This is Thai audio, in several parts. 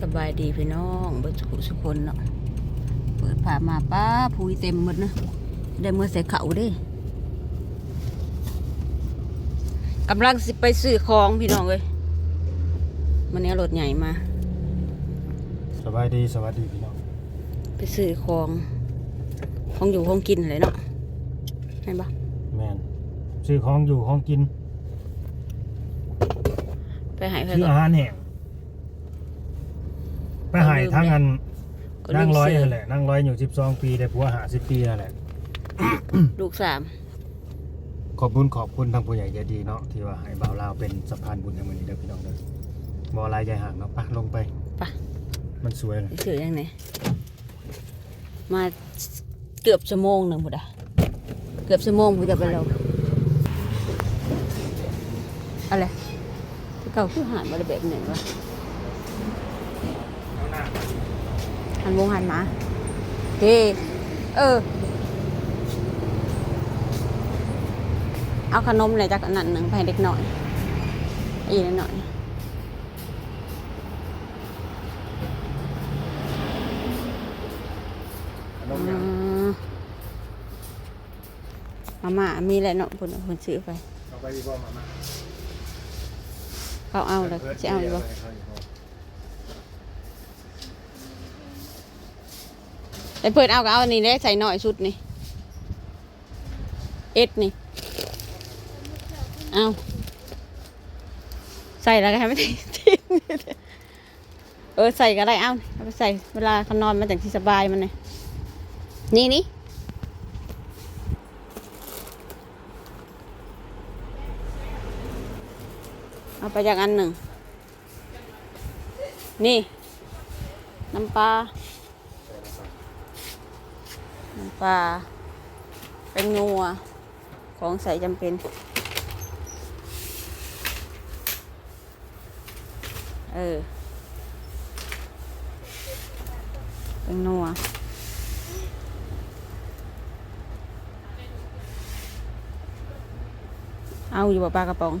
สบายดีพี่น้องเบิดสุขสุคนเนาะเปิดผ่ามาป้าพุยเต็มหมดนะได้เมื่อใส่เขาเด้กำลังสิไปซื้อของพี่น้องเลยมันนี้รถใหญ่มาสบายดีสวัสดีพี่น้องไปซื้อของของอยู่ของกินเลยเนาะเห็นปะแมนซื้อของอยู่ของกิน ไปใหายไปซื้อก่ออานหารแห้ง ไปใหายทั้งอันก็นั่งร้อยซื้นั่นแหละนั่งร้อยอยู่สิบสองปีได้ผัวหาสิบปีนั่นแหละลูกสามขอบคุณขอบคุณทางผู้ใหญ่ใจดีเนาะที่ว่าให้บ่าวลาวเป็นสะพานบุญในมือนี้เด้อพี่น้องเด้อบ่ลายใจห่างเนาะปะลงไปไปมันสวยเลยไปซื้อยังไงมาเกือบชั่วโมงหนึ่งหมดอะเกือบชั่วโมงผมจะไปเราอะไรที่เก่าคือหานมาได้แบบไหนวะ เอาหน้า หั นวงหันหมาเฮ้เออ เอาขนมเลยจากอันนั้นหนึ่งไปให้เด็กหน่อยอีกหน่อยขนอืมยังมมาม่ามีอะไรเนาะคนคนซื้อไปเอาไปดีบ่มามาเขาเอาเลยจะเอาอยู่บ่ แต่เปิดเอาก็เอาอันนี้ได้ใส่หน่อยชุดนี่ เอ็ดนี่ เอาใส่แล้วก็ให้ไม่ทิ้งเออใส่ก็ได้เอาเอาไปใส่เวลาเขานอนมาจากที่สบายมันเลยนี่นี่เอาไปจากอันหนึ่ง นี่ น้ำปลา น้ำ ปลาเป็นงัวของใส่จำเป็น เออ เป็นนัวเอาอยู่บ่ปลากระป๋อง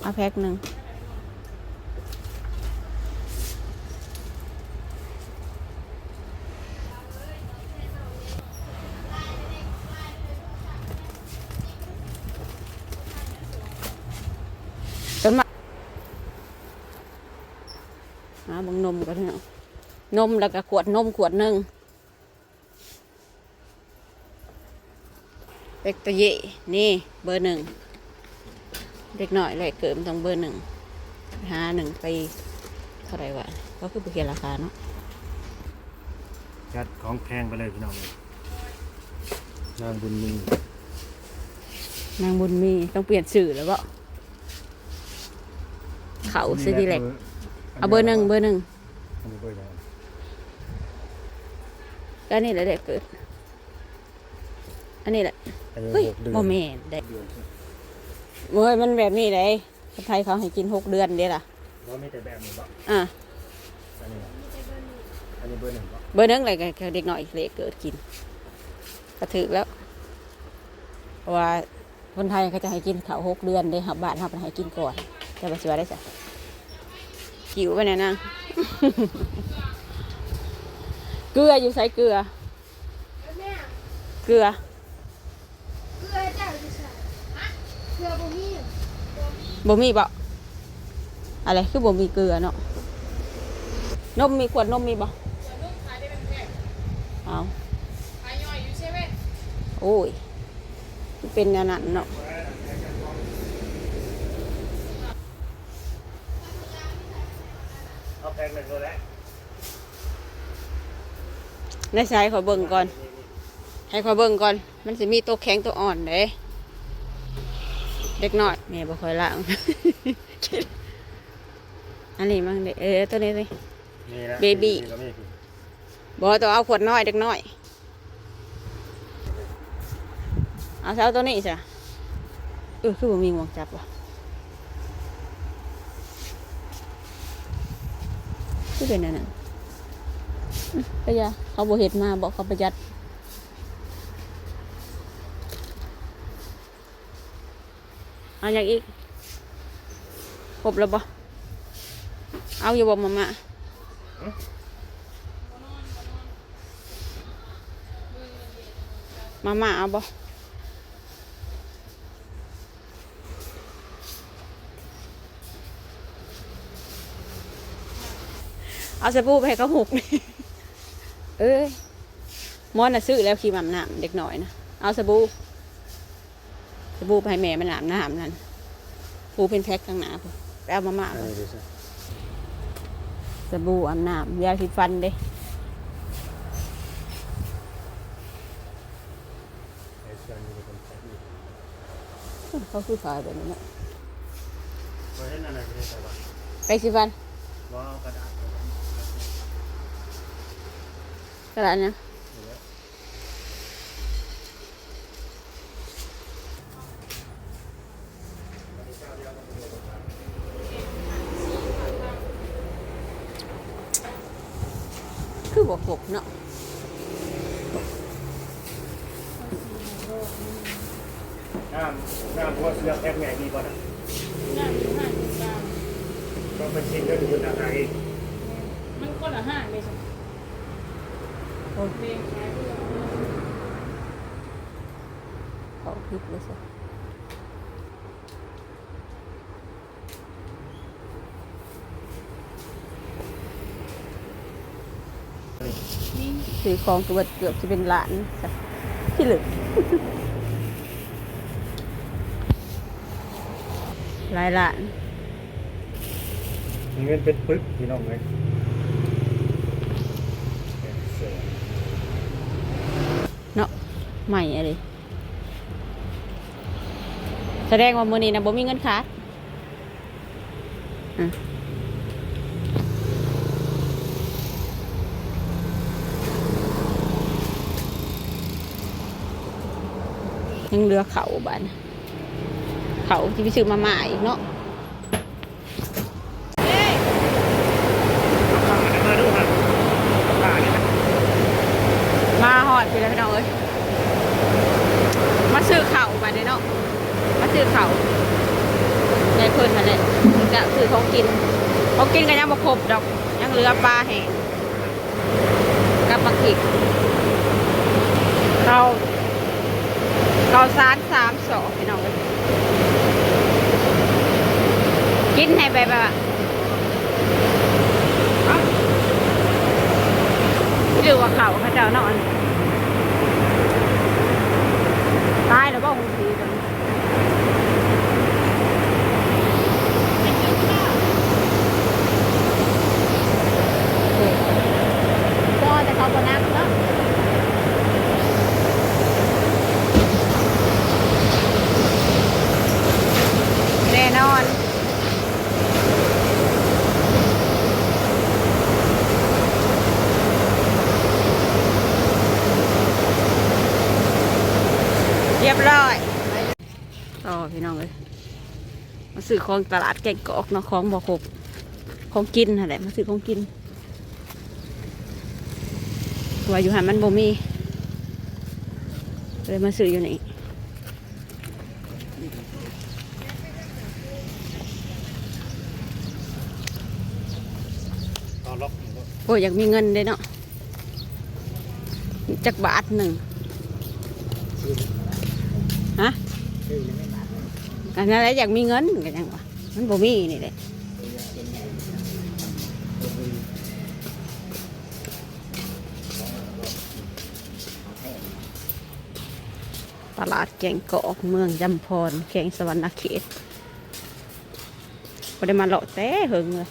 เอาแพ็คหนึ่งจนมาหาบังนมกันเนาะ นมแล้วก็ขวดนมขวดหนึ่งเป็กตะเยนี่เบอร์หนึ่งเด็กหน่อยเลยเกิดมันต้องเบอร์หนึ่งหาหนึ่งไปเท่าไหรวะก็คือไปเขียนราคาเนาะจัดของแพงไปเลยพี่น้องเลยนางบุญมีนางบุญมีต้องเปลี่ยนสื่อแล้วก็เขาซีดีเล็กเอาเบอร์หนึ่งเบอร์หนึ่งอันนี้เบอร์ยัง ก็นี่แหละเด็กเกิด อันนี้แหละอันนี้เฮ้ยหกเดือนโมเมนเด็กเดือนเว้ยมันแบบนี้เลยคนไทยเขาให้กินหกเดือนเด้ล่ะ ว่ามีแต่แบบนี้บ่อะอันนี้อันนี้เบอร์หนึ่งบ่เบอร์หนึ่งอะไรก็เด็กหน่อยเล็กเกิดกินก็ถือแล้วเพราะว่าคนไทยเขาจะให้กินข้าวหกเดือนเด้หับบาทหับให้กินก่อนแต่ปัจจุบันได้จ้ะหิวไปเนี่ยนาง เกลืออยู่ใส่เกลือ แม่เกลือ เกลือเจ้าจะใส่เกลือบ่มีบ่มีบ่อะไรคือบ่มีเกลือเนาะ นมมีขวดนมมีบ่นุ่มขายได้เป็นแพงเอาขายย่อยอยู่ใช่ไหมโอ้ย เป็นอันนั้นเนาะ เอาแพงเลยตัวแรก ในสายขอเบิ่งก่อน ให้ขอเบิ่งก่อน มันสิมีตัวแข็งตัวอ่อนเด้เด็กน้อยแม่บ่ค่อยล้างอันนี้มั่งเด้เออตัวนี้สินี่นะ Baby นี่ก็มีพี่บ่ต้องเอาขวดน้อยเด็กน้อย เอาเช้าตัวนี้จ้ะเออคือบ่มีงวงจับว่ะคือเป็นอันนั้นอืม ก็อย่าเขาบ่เฮ็ดมาบอกเขาประหยัดเอาอย่างอีกครบแล้วบ่เอาอยู่บ่มามามาม่าเอาบ่เอาสบู่ไปให้เขาหุกนี่ เอ้ยมอนน่ะซื้อแล้วครีมอาบน้ำเด็กหน่อยนะเอาสบู่สบู่ไปให้แม่มันอาบน้ำนั่นปูเป็นแพ็คข้างหน้าพุ่นไปเอามาม่าอันมานี้ดูสิสบู่อาบน้ำยาสีฟันเด้ไอ้เสื้อนี่เป็นคนใส่อีกเขาคือขายแบบนี้เนาะบ่เห็นอะไรไม่ได้ใส่บ่ไปสีฟันบ่เอากระดาษ กระดาษเนี่ยคือบอกหกเนาะน้ำน้ำพวกเสื้อแพ็คใหญ่มีบ่น่ะน้ำอยู่ห้างตรงกลางก็เป็นชิ้นก็อยู่ต่างหากอีกมันคนละห้างเลยสิเพลงขาย เขาผิดเลยสิซื้อของตัวเกือบจะเป็นหลานจ้ะที่เหลือหลายหลานเงินเป็นปึ๊กพี่น้องเลยเสื้อ เนาะ ใหม่อะไรแสดงว่ามือนี้นะบ่มีเงินขาดอะยังเหลือเขาบ้านเขาที่ไปซื้อมาใหม่อีกเนาะมาดูครับผ่านี่นะมาหอดไปแล้วพี่น้องเอ้ยมาซื้อ เข่าวไปเลยเนาะมาซื้อเข่าในเพิ่นนั่นแหละจะซื้อของกินของกินก็ยังบ่ครบดอก ยังเหลือปลาแห้งกับบักขิกเราเราซานสามสองพี่น้องกินให้ไปแบบว่าเอ้าหรือว่าเขาเขาเจ้านอนตายแล้วบ่คงทีกั แต่เขาก็นักเนาะแน่นอนเรียบร้อยต่อพี่น้องเลยมาซื้อของตลาดแกงกอกเนาะของบ่ครบของกินอะไรมาซื้อของกิน ว่าอยู่หันมันบ่มีเลยมาซื้ออยู่นี่เอาล็อกโอ้ยอยากมีเงินเลยเนาะจักบาทหนึ่งฮะกันนั่นแหละอยากมีเงินกันยังวะมันบ่มีนี่แหละ ตลาดแกงกอกเมืองจำพรแขวงสวรรณเขตไม่ได้มาหลอกแต่เหิงเลย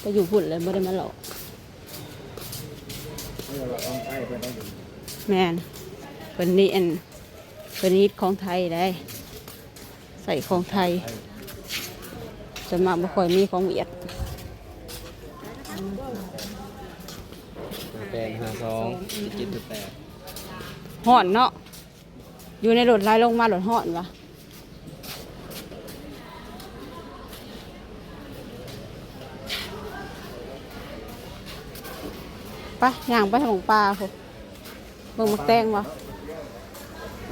ไปอยู่พุ่นเลยไม่ได้มาหลอกแมนเป็นนี่อันเป็นนี่ของไทยได้ ใส่ของไทยจะมาบ่ค่อยมีของเวียดแปดห้าสองเจ็ดจุดแปดห่อนเนาะ อยู่ในรถไล่ลงมารถห่อนวะไปย่างไปทางปลาพวกเบิ่งมักแตงวะ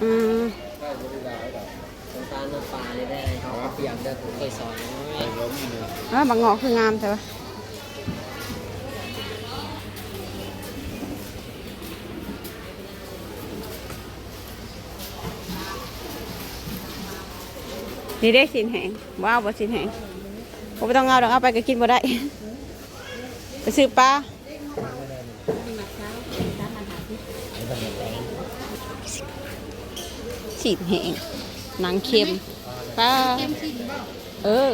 อืมไปน้ำตาลน้ำปลาเนี่ยได้เขาเอาเปียกได้ผมเคยสอนน้อยล้มอยู่เออบางงอคืองามใช่ปะ นี่ได้สินแหงว้าวบ่สินแหงผมไม่ต้องเอาดอกเอาไปก็กินบ่ได้ ไปซื้อปลาสินแหงหนังเค็มปลาเออ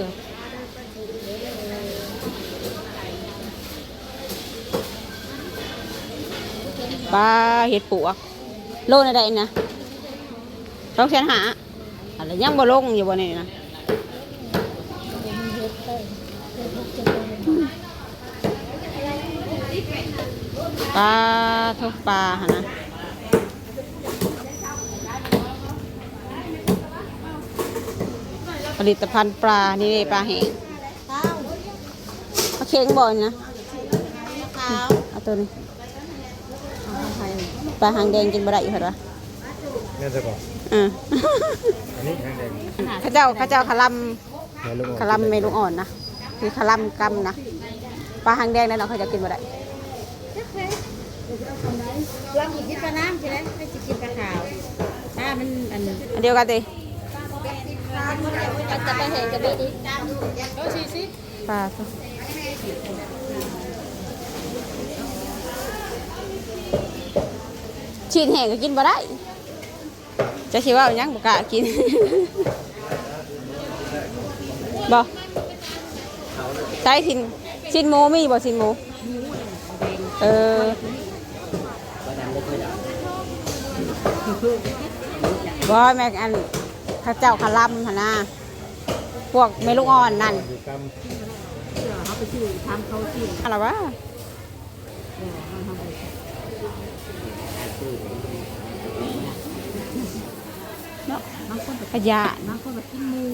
ปลาเห็ดปวก โลอะไรนะสองแสนหา อะไรยังบ่ลงอยู่บ่นี่นะปลาทุกปลาหะนะผลิตภัณฑ์ปลา นี่ปลาแห้งปลาเค็งบ่อยนะเอาตัวนี้ปลาหางแดงกินบ่ได้อีกเหรอแม่ยจะบอก อ่าอันนี้แห้งแดงเข้าเจ้าเข้าเจ้าขะลแม่ลูกำขะลำเมลูกอ่อนนะคือขะลำกำนะปลาหางแดงนั่นเราเขาจะกินบ่ได้ลองกินปลาน้ำใช่ไหมไม่จะกินปลาขาวถ้ามันอันอันเดียวกันติจะไปเห็นจะไปดีโอ้สิสิปลาตัวชีนแห้งก็กินบ่ได้ จะคิดว่าหยังบ่กล้ากินบ่ใช้ชิ้นชิ้นหมูมีบ่ชินหมูเออบ่แม่อันข้าเจ้าขลำหนนะพวกเมลูกอ่อนนั่นอยู่กอะไรวะ เนาะขยะบางคนแบบกินหมู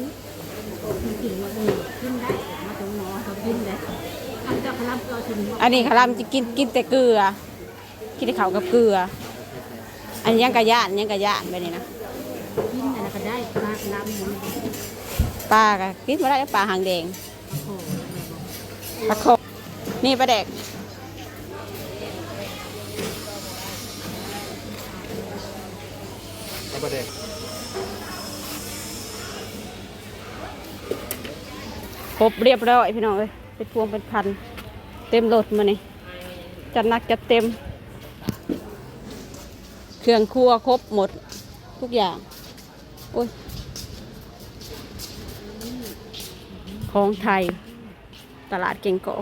กินมาเลยกินได้มาตรงหมอเขากินได้ทำจากพลังเราถึงอันนี้ขะลำจะกินกินแต่เกลือ กินแต่ข้าวกับเกลือ อันนี้ยังกะยานยังกะยานไปนี่นะกินอะไรก็ได้ปลาน้ำหมูปลากะกินมาได้ปลาหางแดงโอ้ปลาโคกนี่ปลาแดกำแล้วประเด็น ครบเรียบร้อยพี่น้องเอ้ยเป็นพวงเป็นพัน เต็มรถมานี่จัดหนักจัดเต็ม เครื่องครัวครบหมดทุกอย่าง โอ้ย ของไทย ตลาดเก่งเกาะ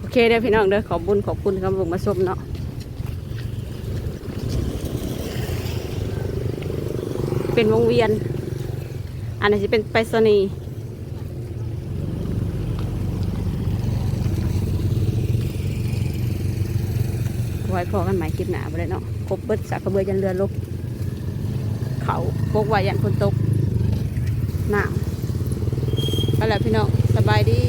โอเคเด้อพี่น้องเด้อขอบบุญขอบคุณครับผมมาชมเนาะ เป็นวงเวียน อันนี้จะเป็นไปรษณีย์ไว้พอกันใหม่คลิปหนาไปเลยเนาะครบเบิดสากระเบือยันเรือลบเขาพกไว้ยันคนตกหนามไปแล้วพี่น้องสบายดี